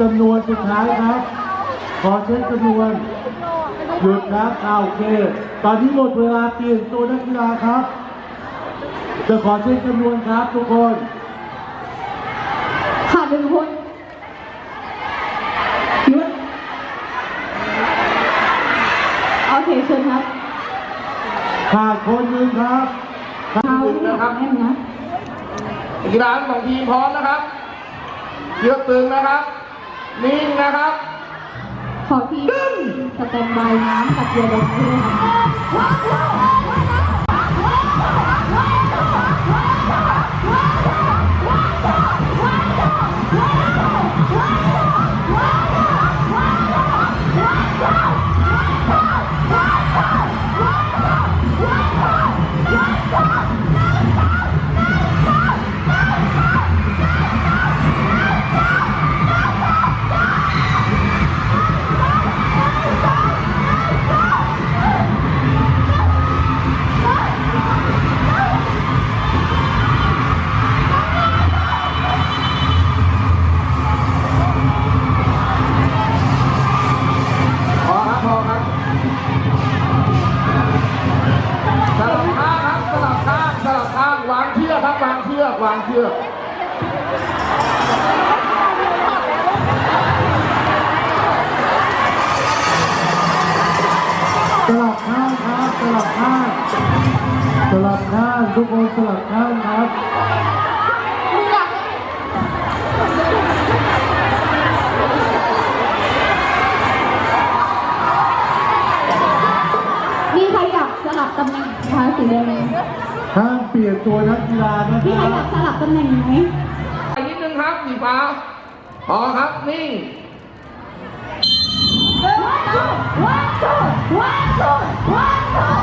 จำนวนสุดท้ายครับ ขอเช็คจำนวนหยุดครับเอาโอเค ตอนนี้หมดเวลาเปลี่ยนตัวนักกีฬาครับ จะขอเช็คจำนวนครับทุกคนขาดหนึ่งคนหยุดโอเคเชิญครับขาดคนหนึ่งครับเอานะครับแม่นะกีฬาทั้งสองทีมพร้อมนะครับ เยือกตึงนะครับ นิ่งนะครับ ขอทีสแตนบายน้ำกับเรือดำด้วยค่ะ วางเชือกสลับข้างครับสลับข้างสลับข้างทุกคนสลับข้างครับ ห้ามเปลี่ยนตัวนักกีฬานะคมีใครรัอยาบกสลับตำแหน่งไหมอีกนิดนึงครับสีฟ้าพอครับ นิ่ง One, two, one, two, one, two, one,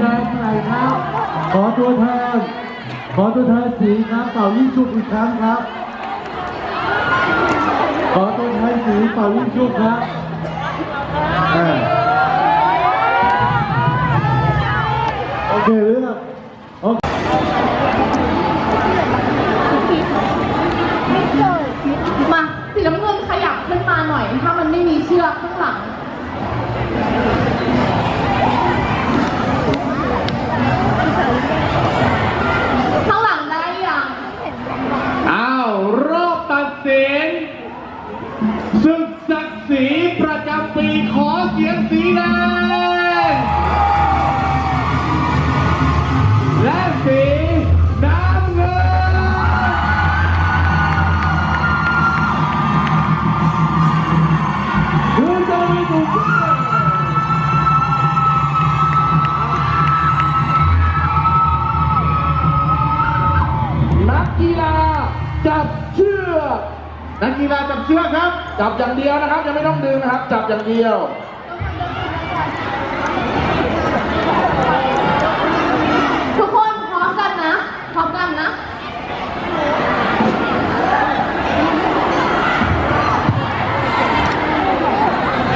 แดงหนครับ ขอตัวแทน ขอตัวแทนสีครับเป่ายิ่งชุบอีกครั้งครับ ขอตัวแทนสีเป่ายิ่งชุบครับโอเคเลือกโอเคมาสีน้ำเงินขยับขึ้นมาหน่อย ถ้ามันไม่มีเชือกข้างหลัง จับเชือกนักกีฬาจับเชือกครับ จับอย่างเดียวนะครับ ยังไม่ต้องดึงนะครับ จับอย่างเดียวทุกคนพร้อมกันนะพร้อมกันนะ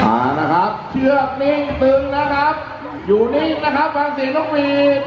อ่านะครับ เชือกนิ่งตึงนะครับ อยู่นิ่งนะครับฟังเสียงนกหวีด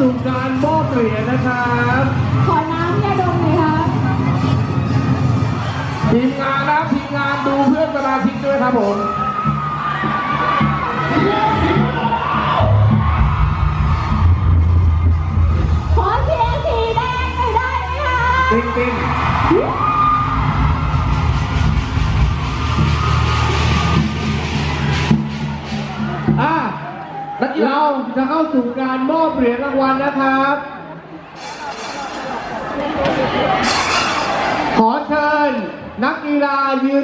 ถึงการมอบเหรียญนะครับขอน้ำยาดมหน่อยครับทีมงานนะทีมงานดูเพื่อนสมาชิกด้วยครับผมขอเสียงสีแดงไปได้ไหมคะจริงๆ เราจะเข้าสู่การมอบเหรียญรางวัลนะครับ ขอเชิญนักกีฬายืน